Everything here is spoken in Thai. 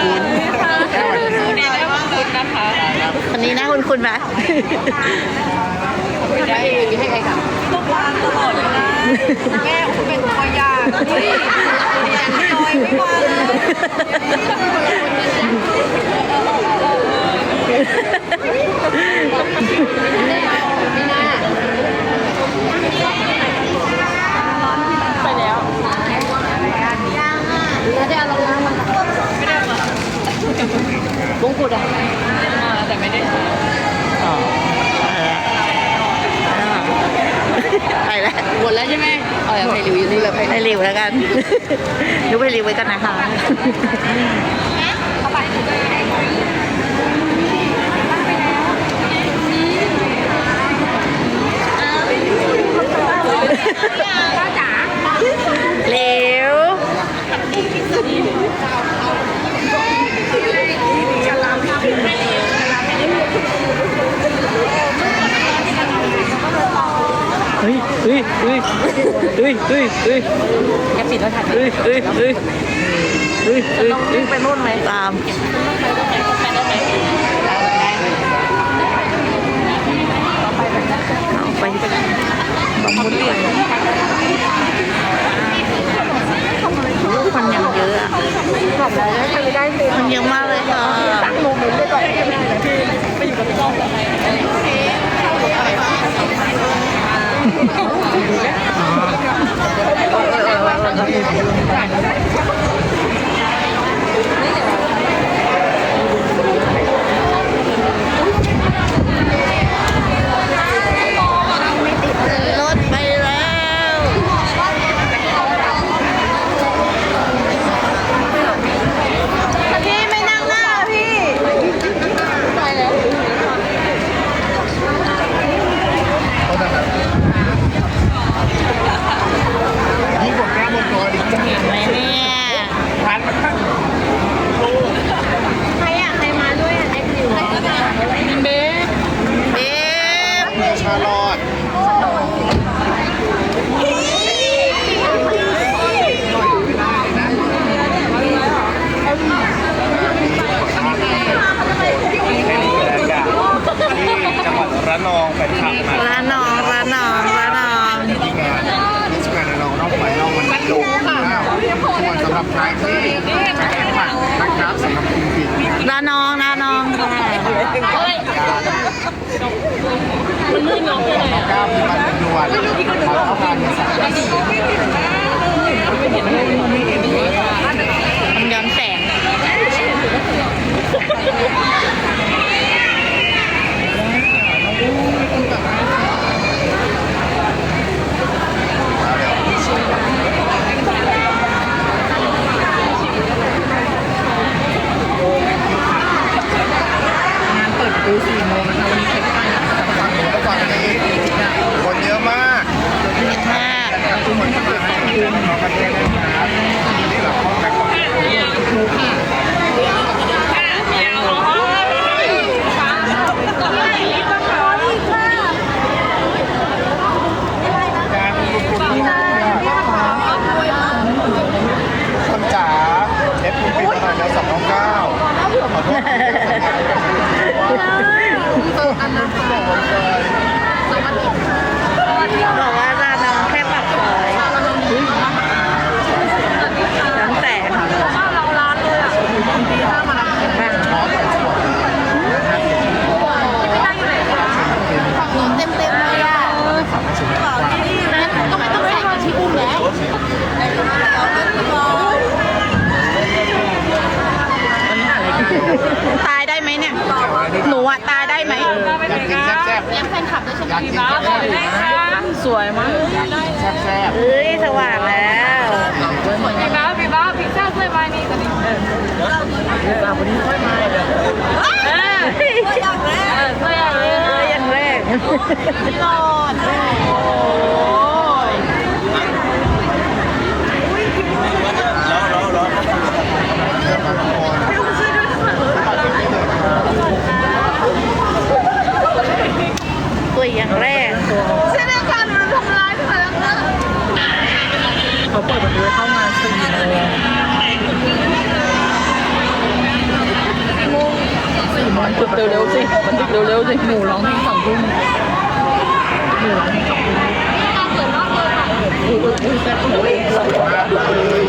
คุณคนนี้นะคุณคุณไหมได้ให้ใครค่ะต้องวางตลอดเวลาแม่คุณเป็นตัวอย่างที่ดีแอนลอยไม่วางเลย เอาอย่างไทยรีวิวนี่แบบไปรีวิวแล้วกัน ดูไปรีวิวกันนะคะ เร็ว เฮ้ยเฮ้ยเฮ้ย เฮ้ยเฮ้ยเฮ้ยแกปิดแล้วถ่ายเฮ้ยเฮ้ยเฮ้ยเฮ้ยเฮ้ยต้องวิ่งไปนู่นไหมตามไปได้ไหมเอาไปบางมุดเลยคนยังเยอะอะขับได้ไม่ได้เลยคนเยอะมากเลยค่ะตั้งโมเมนต์ได้ก่อนที่แม่เลยพี่ไปอยู่กับพี่ก้องทำไม รถไปแล้ว พี่ไม่นั่งหน้าพี่ ยิ่งกว่าแก้วมังกรอีก เห็นไหมเนี่ย พันมัน ใครอะใครมาด้วยอะไอ้ผิว มินเบ้ เบ๊บ ชาลอด ที่จังหวัดระนองเป็นขับมา ระนองระนองระนอง ที่งานเทศกาลระนองนอกไปนอกมันลงแล้วส่วนสำหรับใครที่ใช้แอปบัตรนะครับสำหรับคุณผิด ระนองระนองค่ะ มันลื่นน้องเลยอะ ก้าว มีบัตรเป็นด่วนขอเข้ามาในสายมันย้อนแสง เปิดประตูสี่โมงนะคะวันนี้เช็คไปฝั่งหนูไปก่อนนี้คนเยอะมาก มาก ทุกคนจะมาให้คุณน้องประเทศนะครับนี่เราเข้าแพ็คก่อน การมีคุณที่คนจ๋าเอฟคุณปิดมาหน่อยแล้วสองน้องเก้าขอโทษอันนั้นสมองเลย บอกว่าระนองแค่ปากซอยย้อนแสง เราร้านเลยอะ เต็มเต็มเลยอะก็ไม่ต้องใส่กับที่อุ้มแล้ว ตายได้ไหมเนี่ย หนูอะตายได้ไหมอยากกินแซ่บเลี้ยงแฟนคลับด้วยใช่ไหมๆอยากกินแซ่บๆสวยมากแซ่บเอ้ยสว่างแล้วพี่บ้าพี่บ้าพิซซ่าช่วยมานี่ตอนนี้เออเออช่วยอะไรเอ้ยอย่างแรกหลอด ตัวอย่างแรก เช่นเดียวกันมันทำร้ายพี่มาแล้วนะ เขาเปิดประตูเข้ามาสี่โมงสี่โมงจุดเร็วๆสิมันจุดเร็วๆสิหมูร้องเพลงสองทุ่มหมูร้องเพลงสองทุ่มอุ้ยอุ้ยอุ้ยแป๊บหมูเองสองพี่ม